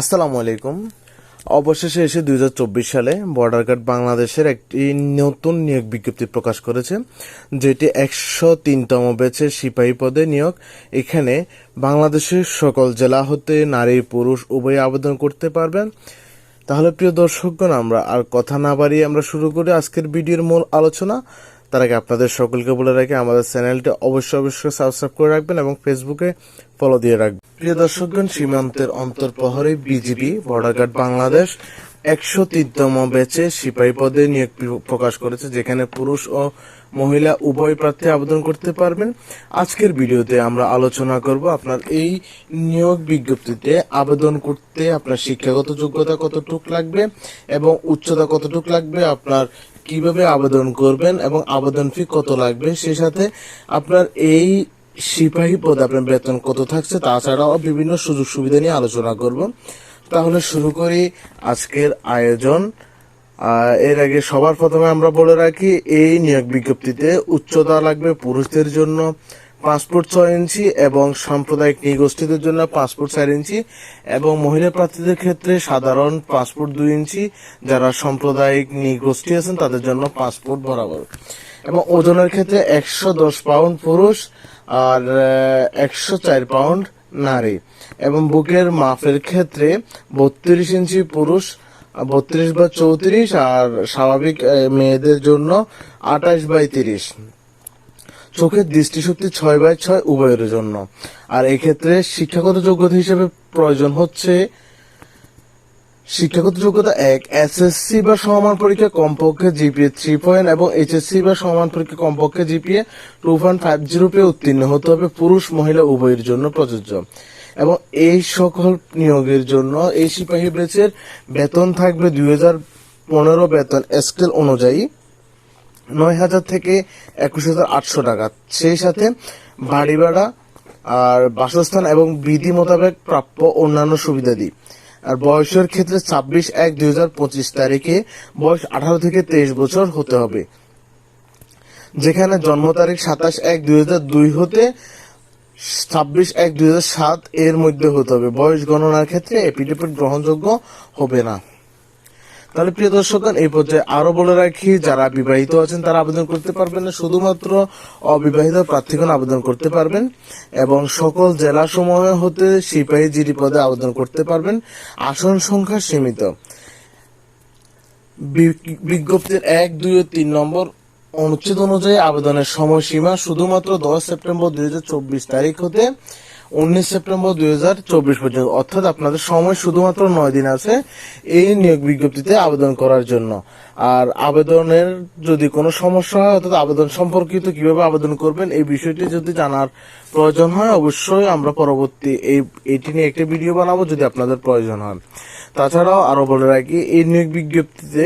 আসসালামু আলাইকুম। অবশেষে এসে দুই হাজার চব্বিশ সালে বর্ডার গার্ড বাংলাদেশের একটি নতুন নিয়োগ বিজ্ঞপ্তি প্রকাশ করেছে, যেটি একশো তিনতম ব্যাচের সিপাহী পদে নিয়োগ। এখানে বাংলাদেশের সকল জেলা হতে নারী, পুরুষ উভয় আবেদন করতে পারবেন। তাহলে প্রিয় দর্শকগণ, আমরা আর কথা না বাড়িয়ে আমরা শুরু করি আজকের ভিডিওর মূল আলোচনা। তার আগে আপনাদের সকলকে বলে রাখি, আমাদের চ্যানেলটি অবশ্যই অবশ্যই সাবস্ক্রাইব করে রাখবেন এবং ফেসবুকে ফলো দিয়ে রাখবেন। প্রিয় দর্শকগণ, সীমান্তের অন্তর্প্রহরে বিজিবি বর্ডার গার্ড বাংলাদেশ একশো তিনতম ব্যাচে সিপাহী পদে নিয়োগ প্রকাশ করেছে, যেখানে পুরুষ ও মহিলা উভয় প্রার্থী আবেদন করতে পারবেন। আজকের ভিডিওতে আমরা আলোচনা করব আপনার এই নিয়োগ বিজ্ঞপ্তিতে আবেদন করতে আপনার শিক্ষাগত যোগ্যতা কতটুক লাগবে এবং উচ্চতা কতটুক লাগবে, আপনার কীভাবে আবেদন করবেন এবং আবেদন ফি কত লাগবে? সে সাথে আপনার এই সিপাহী পদে আপনার বেতন কত থাকছে? তাছাড়াও বিভিন্ন সুযোগ সুবিধা নিয়ে আলোচনা করব। তাহলে শুরু করি আজকের আয়োজন। এর আগে সবার প্রথমে আমরা বলে রাখি, এই নিয়োগ বিজ্ঞপ্তিতে উচ্চতা লাগবে পুরুষদের জন্য। পাসপোর্ট ছয় ইঞ্চি এবং সাম্প্রদায়িক নিগোষ্ঠীদের জন্য পাসপোর্ট চার ইঞ্চি এবং মহিলা প্রার্থীদের ক্ষেত্রে সাধারণ পাসপোর্ট দুই ইঞ্চি। যারা সাম্প্রদায়িক নিগোষ্ঠী আছেন, তাদের জন্য পাসপোর্ট বরাবর। এবং ওজনের ক্ষেত্রে একশো দশ পাউন্ড পুরুষ আর একশো চার পাউন্ড নারী। এবং বুকের মাপের ক্ষেত্রে বত্রিশ ইঞ্চি পুরুষ, বত্রিশ বা চৌত্রিশ আর স্বাভাবিক মেয়েদের জন্য আঠাশ বাই তিরিশ। চোখের দৃষ্টিশক্তি ছয় বাই ছয় উভয়ের জন্য। আর এক্ষেত্রে শিক্ষাগত যোগ্যতা হিসেবে প্রয়োজন হচ্ছে শিক্ষাগত যোগ্যতা এক এসএসসি বা সমান পরীক্ষা কমপক্ষে জিপিএ থ্রি পয়েন্ট এবং এইচএসসি বা সমান পরীক্ষা কমপক্ষে GPA two point five zero পেয়ে উত্তীর্ণ হতে হবে পুরুষ, মহিলা উভয়ের জন্য প্রযোজ্য। এবং এই সকল নিয়োগের জন্য এই সিপাহী ব্যাচের বেতন থাকবে দুই হাজার পনেরো বেতন স্কেল অনুযায়ী। নয় হাজার থেকে একুশ হাজার আটশো টাকা। সেই সাথে বাড়ি ভাড়া আর বাসস্থান এবং বিধি মোতাবেক প্রাপ্য অন্যান্য সুবিধাদি আর বয়সের ক্ষেত্রে ছাব্বিশ এক দুই হাজার পঁচিশ তারিখে বয়স আঠারো থেকে তেইশ বছর হতে হবে। যেখানে জন্ম তারিখ সাতাশ এক দুই হাজার দুই হতে ছাব্বিশ এক দুই হাজার সাত এর মধ্যে হতে হবে। বয়স গণনার ক্ষেত্রে এপিডেপিট গ্রহণযোগ্য হবে না। তাহলে প্রিয় দর্শকগণ, এই পর্যায়ে আরও বলে রাখি, যারা বিবাহিত আছেন তারা আবেদন করতে পারবেন না। শুধুমাত্র অবিবাহিত প্রার্থীগণ আবেদন করতে পারবেন এবং সকল জেলা সমূহ হতে সিপাহী জিডি পদে আবেদন করতে পারবেন। আসন সংখ্যা সীমিত। বিজ্ঞপ্তির এক, দুই ও তিন নম্বর অনুচ্ছেদ অনুযায়ী আবেদনের সময়সীমা শুধুমাত্র দশ সেপ্টেম্বর দুই হাজার চব্বিশ তারিখ হতে উনিশ সেপ্টেম্বর দুই হাজার চব্বিশ পর্যন্ত। অর্থাৎ আপনাদের সময় শুধুমাত্র নয় দিন আছে এই নিয়োগ বিজ্ঞপ্তিতে আবেদন করার জন্য। আর আবেদনের যদি কোনো সমস্যা হয়, অর্থাৎ আবেদন সম্পর্কিত কীভাবে আবেদন করবেন, এই বিষয়টি যদি জানার প্রয়োজন হয়, অবশ্যই আমরা পরবর্তী এই, এটি নিয়ে একটি ভিডিও বানাবো যদি আপনাদের প্রয়োজন হয়। তাছাড়াও আরও বলে রাখি, এই নিয়োগ বিজ্ঞপ্তিতে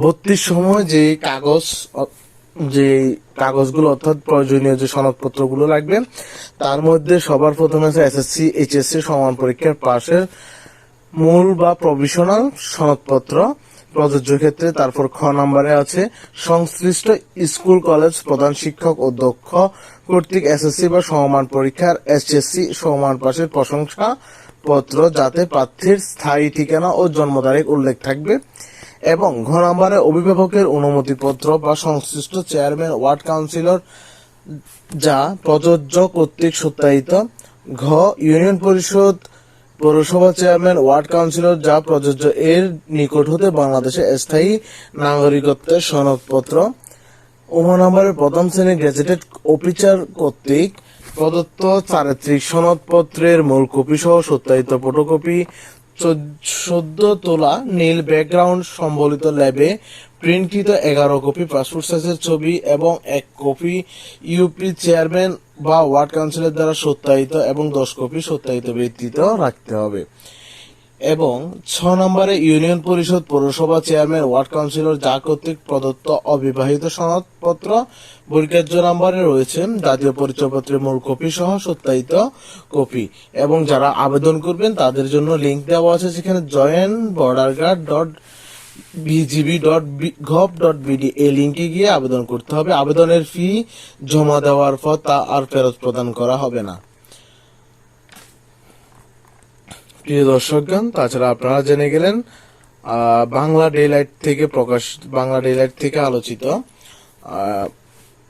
ভর্তির সময় যে কাগজ যে কাগজগুলো অর্থাৎ প্রয়োজনীয় যে সনদপত্রগুলো লাগবে, তার মধ্যে সবার প্রথমে আছে এসএসসি এইচএসসি সমান পরীক্ষার পাশের মূল বা প্রভিশনাল সনদপত্র। প্রযোজ্য ক্ষেত্রে তারপর খ নম্বরে আছে, সংশ্লিষ্ট স্কুল, কলেজ প্রধান শিক্ষক অধ্যক্ষ কর্তৃক এসএসসি বা সমমান পরীক্ষার এসএসসি সমমান পাশের প্রশংসা পত্র যাতে প্রার্থীর স্থায়ী ঠিকানা ও জন্ম তারিখ উল্লেখ থাকবে। এবং ঘ নম্বরে অভিভাবকের অনুমতিপত্র বা সংশ্লিষ্ট চেয়ারম্যান, ওয়ার্ড কাউন্সিলর যা প্রযোজ্য কর্তৃক সত্যায়িত, ঘ, ইউনিয়ন পরিষদ পৌরসভা চেয়ারম্যান, ওয়ার্ড কাউন্সিলর যা প্রযোজ্য এর নিকট হতে বাংলাদেশে স্থায়ী নাগরিকত্বের সনদপত্র, উমা নম্বরের প্রথম শ্রেণির গেজেটেড অফিসার কর্তৃক প্রদত্ত চারিত্রিক সনদপত্রের মূল কপি সহ সত্যায়িত ফটোকপি সদ্য তোলা নীল ব্যাকগ্রাউন্ড সম্বলিত ল্যাবে প্রিন্টকৃত এগারো কপি পাসপোর্ট সাইজের ছবি এবং এক কপি ইউপি চেয়ারম্যান বা ওয়ার্ড কাউন্সিলের দ্বারা সত্যায়িত এবং দশ কপি সত্যায়িত ব্যক্তিত্ব রাখতে হবে। এবং ছ নম্বরে ইউনিয়ন পরিষদ পৌরসভা চেয়ারম্যান, ওয়ার্ড কাউন্সিলর যা কর্তৃক প্রদত্ত অবিবাহিত সনদপত্র পরিকার্য নম্বরে রয়েছে জাতীয় পরিচয়পত্রের মূল কপি সহ সত্যায়িত কপি। এবং যারা আবেদন করবেন, তাদের জন্য লিঙ্ক দেওয়া আছে সেখানে join border guard dot BGB dot gov dot BD এই লিঙ্কে গিয়ে আবেদন করতে হবে। আবেদনের ফি জমা দেওয়ার পর তা আর ফেরত প্রদান করা হবে না। প্রিয় দর্শকগণ, তাছাড়া আপনারা জেনে গেলেন বাংলা ডেলাইট থেকে প্রকাশ, বাংলা ডেলাইট থেকে আলোচিত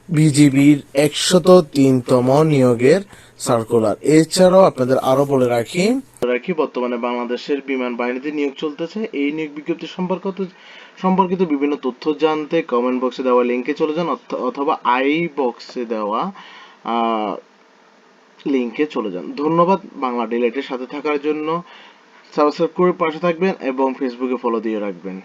বিজিবির একশত তিনতম নিয়োগের সার্কুলার। এছাড়াও আপনাদের আরও বলে রাখি রাখি, বর্তমানে বাংলাদেশের বিমান বাহিনীতে নিয়োগ চলতেছে। এই নিয়োগ বিজ্ঞপ্তি সম্পর্কিত সম্পর্কিত বিভিন্ন তথ্য জানতে কমেন্ট বক্সে দেওয়া লিঙ্কে চলে যান, অথ- অথবা আই বক্সে দেওয়া লিঙ্কে চলে যান। ধন্যবাদ বাংলা ডিলেটের সাথে থাকার জন্য। সাবস্ক্রাইব করে পাশে থাকবেন এবং ফেসবুকে ফলো দিয়ে রাখবেন।